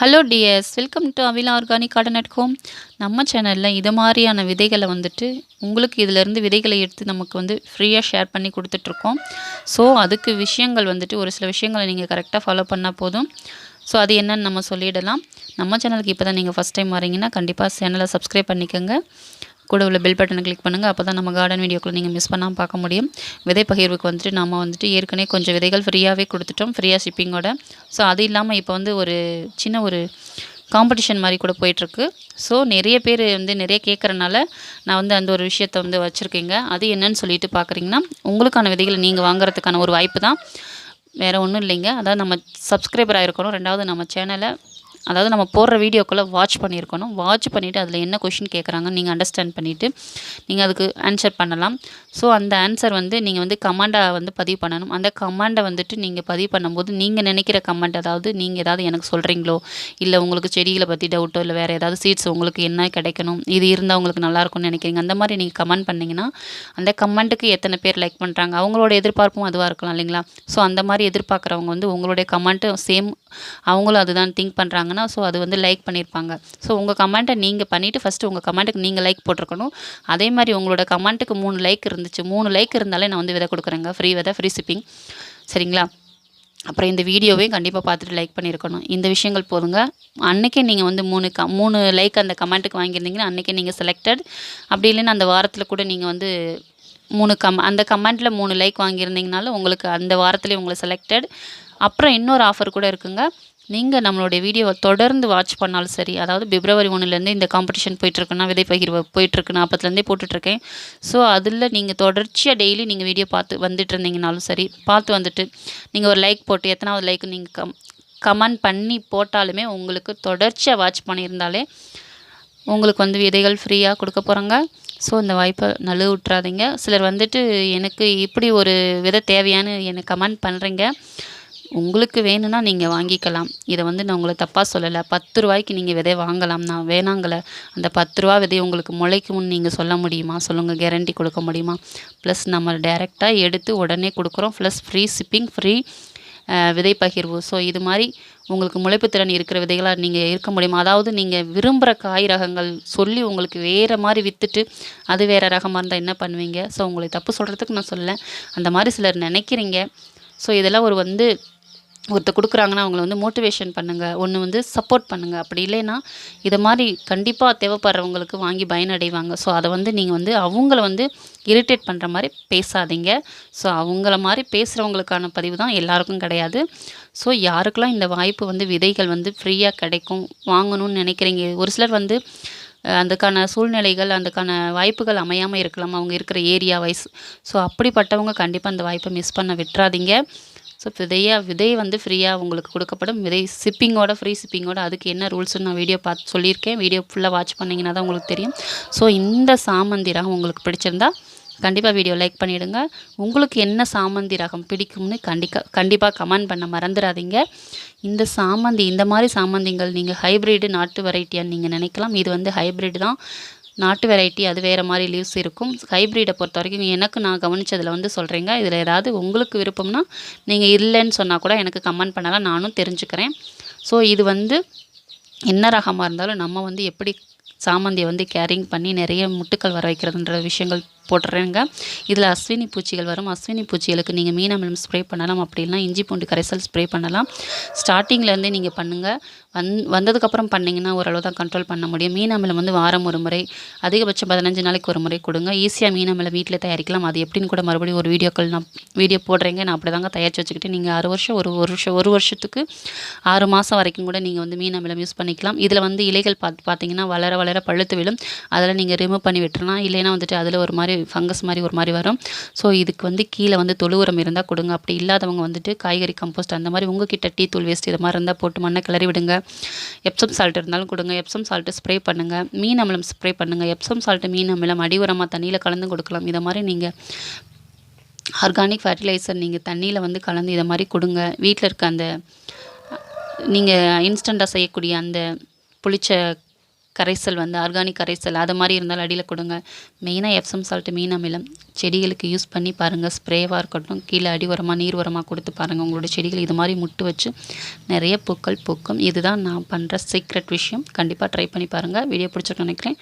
Hello dears welcome to Avila organic garden at home நம்ம சேனலில் இது மாதிரியான விதைகளை வந்துட்டு உங்களுக்கு இதிலேருந்து விதைகளை எடுத்து நமக்கு வந்து ஃப்ரீயாக ஷேர் பண்ணி கொடுத்துட்ருக்கோம் ஸோ அதுக்கு விஷயங்கள் வந்துட்டு ஒரு சில விஷயங்களை நீங்கள் கரெக்டாக ஃபாலோ பண்ணால் போதும். ஸோ அது என்னன்னு நம்ம சொல்லிடலாம். நம்ம சேனலுக்கு இப்போ தான் நீங்கள் ஃபஸ்ட் டைம் வரீங்கன்னா கண்டிப்பாக சேனலை சப்ஸ்கிரைப் பண்ணிக்கோங்க. கூட உள்ள பெல் பட்டனை கிளிக் பண்ணுங்கள் அப்போ தான் நம்ம கார்டன் வீடியோக்குள்ளே நீங்கள் மிஸ் பண்ணாமல் பார்க்க முடியும். விதை பகிர்வுக்கு வந்துட்டு நம்ம வந்துட்டு ஏற்கனவே கொஞ்சம் விதைகள் ஃப்ரீயாகவே கொடுத்துட்டோம். ஃப்ரீயாக ஷிப்பிங்கோட ஸோ அது இல்லாமல் இப்போ வந்து ஒரு சின்ன ஒரு காம்படிஷன் மாதிரி கூட போயிட்டுருக்கு. ஸோ நிறைய பேர் வந்து நிறைய கேட்குறனால நான் வந்து அந்த ஒரு விஷயத்த வந்து வச்சுருக்கீங்க. அது என்னன்னு சொல்லிட்டு பார்க்குறீங்கன்னா உங்களுக்கான விதைகளை நீங்கள் வாங்குறதுக்கான ஒரு வாய்ப்பு தான். வேறு ஒன்றும் இல்லைங்க. அதாவது நம்ம சப்ஸ்கிரைபர் ஆகிருக்கணும் ரெண்டாவது நம்ம சேனலை அதாவது நம்ம போடுற வீடியோக்குள்ளே வாட்ச் பண்ணியிருக்கணும். வாட்ச் பண்ணிவிட்டு அதில் என்ன கொஷின் கேட்குறாங்கன்னு நீங்கள் அண்டர்ஸ்டாண்ட் பண்ணிவிட்டு நீங்கள் அதுக்கு ஆன்சர் பண்ணலாம். ஸோ அந்த ஆன்சர் வந்து நீங்கள் வந்து கமாண்டாக வந்து பதிவு பண்ணணும். அந்த கமாண்டை வந்துட்டு நீங்கள் பதிவு பண்ணும்போது நீங்கள் நினைக்கிற கமெண்ட் அதாவது நீங்கள் ஏதாவது எனக்கு சொல்கிறீங்களோ இல்லை உங்களுக்கு செடிகளை பற்றி டவுட்டோ இல்லை வேறு ஏதாவது சீட்ஸ் உங்களுக்கு என்ன கிடைக்கணும்? இது இருந்தால் உங்களுக்கு நல்லாயிருக்கும்னு நினைக்கிறீங்க. அந்த மாதிரி நீங்கள் கமெண்ட் பண்ணிங்கன்னா அந்த கமெண்ட்டுக்கு எத்தனை பேர் லைக் பண்ணுறாங்க அவங்களோட எதிர்பார்ப்பும் அதுவாக இருக்கலாம் இல்லைங்களா? ஸோ அந்த மாதிரி எதிர்பார்க்குறவங்க வந்து உங்களுடைய கமெண்ட்டு சேம் அவங்களும் அதுதான் திங்க் பண்ணுறாங்கன்னா ஸோ அது வந்து லைக் பண்ணியிருப்பாங்க ஸோ உங்கள் கமெண்ட்டை நீங்கள் பண்ணிவிட்டு ஃபஸ்ட்டு உங்கள் கமெண்ட்டுக்கு நீங்கள் லைக் போட்டிருக்கணும். அதே மாதிரி உங்களோட கமெண்ட்டுக்கு மூணு லைக் இருந்துச்சு. மூணு லைக் இருந்தாலே நான் வந்து விதை கொடுக்குறேங்க. ஃப்ரீ விதை ஃப்ரீ ஷிப்பிங் சரிங்களா? அப்புறம் இந்த வீடியோவையும் கண்டிப்பாக பார்த்துட்டு லைக் பண்ணியிருக்கணும் இந்த விஷயங்கள் போதுங்க. அன்றைக்கே நீங்கள் வந்து மூணு க மூணு லைக் அந்த கமெண்ட்டுக்கு வாங்கியிருந்தீங்கன்னா அன்றைக்கே நீங்கள் செலக்டட் அப்படி இல்லைன்னா அந்த வாரத்தில் கூட நீங்கள் வந்து மூணு கம் அந்த கமெண்ட்டில் மூணு லைக் வாங்கியிருந்தீங்கனாலும் உங்களுக்கு அந்த வாரத்துலேயே உங்களை செலக்டட் அப்புறம் இன்னொரு ஆஃபர் கூட இருக்குங்க. நீங்கள் நம்மளுடைய வீடியோவை தொடர்ந்து வாட்ச் பண்ணாலும் சரி அதாவது பிப்ரவரி ஒன்றுலேருந்து இந்த காம்படிஷன் போயிட்டுருக்குன்னா விதை பகிர்வு போயிட்டுருக்கு நான் அப்போத்துலேருந்தே போட்டுட்ருக்கேன் ஸோ அதில் நீங்கள் தொடர்ச்சியாக டெய்லி நீங்கள் வீடியோ பார்த்து வந்துட்டு இருந்தீங்கனாலும் சரி பார்த்து வந்துட்டு நீங்கள் ஒரு லைக் போட்டு எத்தனாவது லைக் நீங்கள் கம் கமெண்ட் பண்ணி போட்டாலுமே உங்களுக்கு தொடர்ச்சியாக வாட்ச் பண்ணியிருந்தாலே உங்களுக்கு வந்து விதைகள் ஃப்ரீயாக கொடுக்க போகிறாங்க ஸோ இந்த வாய்ப்பை நழுவு விட்றாதீங்க சிலர் வந்துட்டு எனக்கு இப்படி ஒரு விதை தேவையான்னு எனக்கு கமெண்ட் பண்ணுறீங்க உங்களுக்கு வேணும்னா நீங்கள் வாங்கிக்கலாம். இதை வந்து நான் உங்களை தப்பாக சொல்லலை. பத்து ரூபாய்க்கு நீங்கள் விதை வாங்கலாம். நான் வேணாங்கலை. அந்த பத்து ரூபா விதை உங்களுக்கு முளைக்கும்னு நீங்கள் சொல்ல முடியுமா? சொல்லுங்கள் கேரண்டி கொடுக்க முடியுமா? ப்ளஸ் நம்ம டைரெக்டாக எடுத்து உடனே கொடுக்குறோம். ப்ளஸ் ஃப்ரீ ஷிப்பிங் ஃப்ரீ விதை பகிர்வு. ஸோ இது மாதிரி உங்களுக்கு முளைப்பு திறன் இருக்கிற விதைகளாக நீங்கள் இருக்க முடியுமா? அதாவது நீங்கள் விரும்புகிற காய் ரகங்கள் சொல்லி உங்களுக்கு வேறு மாதிரி விற்றுட்டு அது வேறு ரகமாக இருந்தால் என்ன பண்ணுவீங்க? ஸோ உங்களை தப்பு சொல்கிறதுக்கு நான் சொல்லலை. அந்த மாதிரி சிலர் நினைக்கிறீங்க. ஸோ இதெல்லாம் ஒரு வந்து ஒருத்தர் கொடுக்குறாங்கன்னா அவங்கள வந்து மோட்டிவேஷன் பண்ணுங்கள் ஒன்று வந்து சப்போர்ட் பண்ணுங்கள் அப்படி இல்லைன்னா இதை மாதிரி கண்டிப்பாக தேவைப்படுறவங்களுக்கு வாங்கி பயனடைவாங்க. ஸோ அதை வந்து நீங்கள் வந்து அவங்கள வந்து இரிட்டேட் பண்ணுற மாதிரி பேசாதீங்க. ஸோ அவங்கள மாதிரி பேசுகிறவங்களுக்கான பதிவு தான் எல்லாருக்கும் கிடையாது. ஸோ யாருக்கெல்லாம் இந்த வாய்ப்பு வந்து விதைகள் வந்து ஃப்ரீயாக கிடைக்கும் வாங்கணும்னு நினைக்கிறீங்க? ஒரு சிலர் வந்து அதுக்கான சூழ்நிலைகள் அதுக்கான வாய்ப்புகள் அமையாமல் இருக்கலாம். அவங்க இருக்கிற ஏரியா வைஸ் ஸோ அப்படிப்பட்டவங்க கண்டிப்பாக அந்த வாய்ப்பை மிஸ் பண்ண விட்டுறாதீங்க. ஸோ விதையாக விதை வந்து ஃப்ரீயாக உங்களுக்கு கொடுக்கப்படும். விதை ஷிப்பிங்கோட ஃப்ரீ சிப்பிங்கோட அதுக்கு என்ன ரூல்ஸ்னு நான் வீடியோ பார்த்து சொல்லியிருக்கேன். வீடியோ ஃபுல்லாக வாட்ச் பண்ணிங்கன்னா தான் உங்களுக்கு தெரியும். ஸோ இந்த சாமந்தி ரகம் உங்களுக்கு பிடிச்சிருந்தா கண்டிப்பாக வீடியோ லைக் பண்ணிவிடுங்க உங்களுக்கு என்ன சாமந்தி ரகம் பிடிக்கும்னு கண்டிப்பாக கண்டிப்பாக கமெண்ட் பண்ண மறந்துடாதீங்க. இந்த சாமந்தி இந்த மாதிரி சாமந்திங்கள் நீங்கள் ஹைப்ரிடு நாட்டு வெரைட்டியான்னு நீங்கள் நினைக்கலாம். இது வந்து ஹைப்ரிட் தான். நாட்டு வெரைட்டி அது வேறு மாதிரி லீவ்ஸ் இருக்கும். ஹைப்ரிடை பொறுத்த வரைக்கும் எனக்கு நான் கவனித்ததில் வந்து சொல்கிறீங்க இதில் ஏதாவது உங்களுக்கு விருப்பம்னா நீங்கள் இல்லைன்னு சொன்னால் கூட எனக்கு கமெண்ட் பண்ணலாம் நானும் தெரிஞ்சுக்கிறேன். ஸோ இது வந்து என்ன ரகமாக இருந்தாலும் நம்ம வந்து எப்படி சாமந்தியை வந்து கேரிங் பண்ணி நிறைய முட்டுக்கள் வர வைக்கிறதுன்ற விஷயங்கள் போட்டுறேங்க இதில் அஸ்வினி பூச்சிகள் வரும். அஸ்வினி பூச்சிகளுக்கு நீங்கள் மீனமிலம் ஸ்ப்ரே பண்ணலாம். அப்படி இல்லைனா இஞ்சி பூண்டு கரைசல் ஸ்ப்ரே பண்ணலாம். ஸ்டார்டிங்லேருந்தே நீங்கள் பண்ணுங்கள் வந் வந்ததுக்கப்புறம் பண்ணிங்கன்னா ஓரளவு தான் கண்ட்ரோல் பண்ண முடியும். மீனமிலம் வந்து வாரம் ஒரு முறை அதிகபட்சம் பதினஞ்சு நாளைக்கு ஒரு முறை கொடுங்க. ஈஸியாக மீனமிலம் வீட்டில் தயாரிக்கலாம். அது எப்படின்னு கூட மறுபடியும் ஒரு வீடியோக்கள் நான் வீடியோ போடுறேங்க. நான் அப்படி தாங்க தயாரித்து வச்சுக்கிட்டு நீங்கள் ஆறு வருஷம் ஒரு ஒரு வருஷம் ஒரு வருஷத்துக்கு ஆறு மாதம் வரைக்கும் கூட நீங்கள் வந்து மீனமிலம் யூஸ் பண்ணிக்கலாம். இதில் வந்து இலைகள் பார்த்து பார்த்தீங்கன்னா வளர வளர பழுத்து விழும். அதில் நீங்கள் ரிமூவ் பண்ணி விட்டுறலாம். இல்லைன்னா வந்துட்டு அதில் ஒரு மாதிரி ஃபங்கஸ் மாதிரி ஒரு மாதிரி வரும். ஸோ இதுக்கு வந்து கீழே வந்து தொழு உரம் இருந்தால் கொடுங்க. அப்படி இல்லாதவங்க வந்துட்டு காய்கறி கம்போஸ்ட் அந்த மாதிரி உங்கள் கிட்ட டீ தூள் வேஸ்ட் இது மாதிரி இருந்தால் போட்டு மண்ணை கிளறி விடுங்க. எப்சம் சால்ட் இருந்தாலும் கொடுங்க. எப்சம் சால்ட்டு ஸ்ப்ரே பண்ணுங்கள் மீன் அமிலம் ஸ்ப்ரே பண்ணுங்கள் எப்சம் சால்ட்டு மீன் அமிலம் அடி உரமாக தண்ணியில் கலந்து கொடுக்கலாம். இதை மாதிரி நீங்கள் ஆர்கானிக் ஃபர்டிலைசர் நீங்கள் தண்ணியில் வந்து கலந்து இதை மாதிரி கொடுங்க. வீட்டில் இருக்க அந்த நீங்கள் இன்ஸ்டண்ட்டாக செய்யக்கூடிய அந்த புளிச்ச கரைசல் வந்து ஆர்கானிக் கரைசல் அது மாதிரி இருந்தாலும் அடியில் கொடுங்க. மெயினாக எப்சம் சால்ட்டு மீன் அமிலம் செடிகளுக்கு யூஸ் பண்ணி பாருங்கள் ஸ்ப்ரேவாக இருக்கட்டும் கீழே அடி உரமாக நீர் உரமாக கொடுத்து பாருங்கள் உங்களோட செடிகள் இது மாதிரி முட்டு வச்சு நிறைய பூக்கள் பூக்கும். இதுதான் நான் பண்ணுற சீக்ரெட் விஷயம். கண்டிப்பாக ட்ரை பண்ணி பாருங்கள் வீடியோ பிடிச்சிருக்கேன் நினைக்கிறேன்.